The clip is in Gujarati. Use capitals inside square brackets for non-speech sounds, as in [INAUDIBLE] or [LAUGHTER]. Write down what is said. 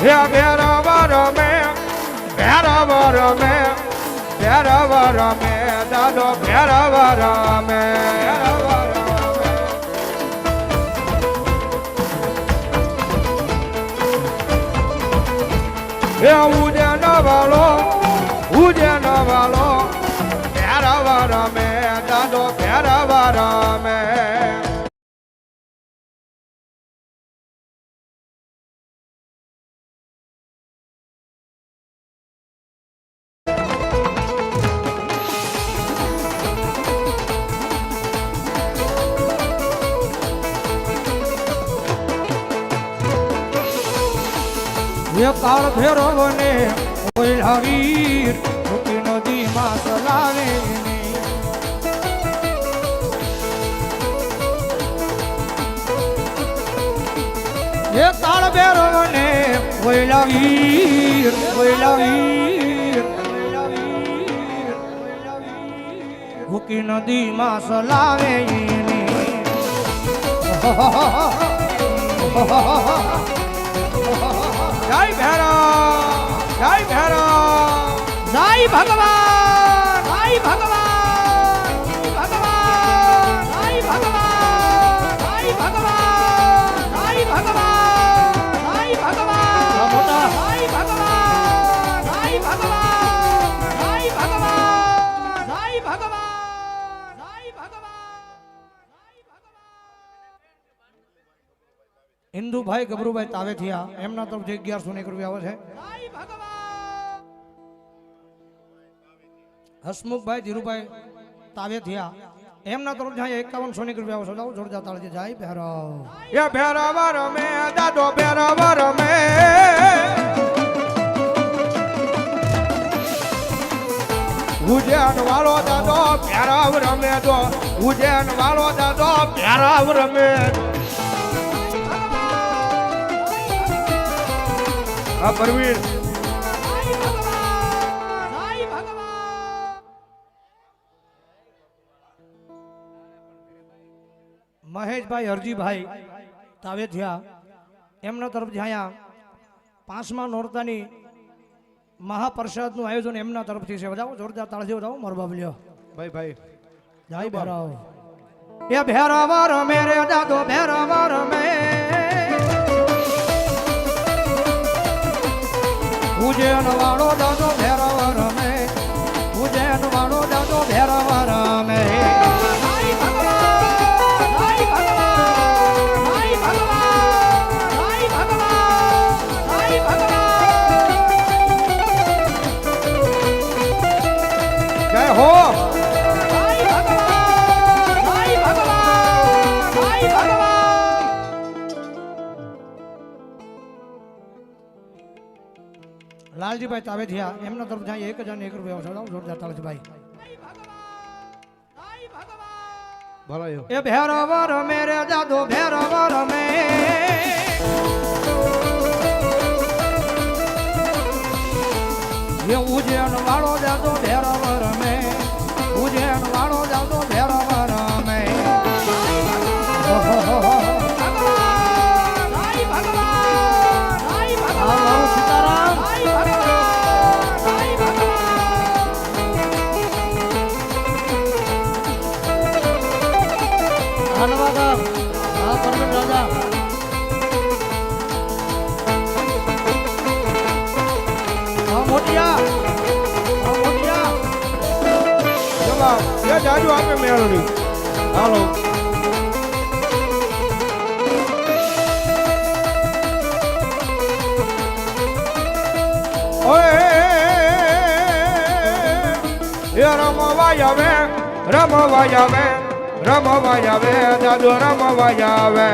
ભેરવા રમે ભેરવા રમે ભેરવા રમે દાદો ભેરવા રમે ભેરવા રમે હે ઉજન વાલો ઉજન વાલો ભેરવા રમે દાદો ભેરવા રમે કાળ ભેરવને ને હરીર રૂપી નદીમાં ચલાવે ને. એ કાળ ભેરવને ઓલા વીર ઓલા વીર ઓલા વીર. ભૂકી નદીમાં ચલાવે ને. [LAUGHS] જય ભૈરવ જય ભૈરવ જય ભગવાન. ઇન્દુભાઈ ગભરુભાઈ તાવે થયા એમના તરફથી અગિયારસો ને એક રૂપિયા આવે છે. હસમુખભાઈ ધીરુભાઈ તાવે થયા એમના તરફ એકાવનસો ને રૂપિયા આવે જાઓ, જોરદાર તાળજી જાય, ભેરાવ. એ ભેરવ રમે, દાદો ભેરવ રમે. ઉજેન વાળો દાદો ભેરાવ રમે દો ઉજેન વાળો દાદો ભેરાવ રમે. આ પરવીર. મહેશભાઈ હરજીભાઈ તાવેથિયા એમના તરફ જાયા પાંચમા નોરતાની મહાપ્રસાદનું આયોજન એમના તરફથી છે. બતાવો જોરદાર તાળજી બતાવો મારો બાબલ્યો ભાઈ ભાઈ. જય ભેરાવ એ ભેરવ મેરે દાદો ભેરવ રમે ઉજ્જૈન વાળો દાદો લાલજીભાઈ તાવે થયા એમના તરફ જાય એક હજાર એક રૂપિયા સડાવ જોરદાર તાલજીભાઈ ભરાયો એ ભેરવ રમે રે દાદો ભેરવ રમે એ ઉજ્જૈન વાળો ધન્યવાદ હા જવાબ એ જાજુ આપે મેળવી હાલો ઓય એ રમવા આવે રમવા જાવે દાદો રમવા જાવે.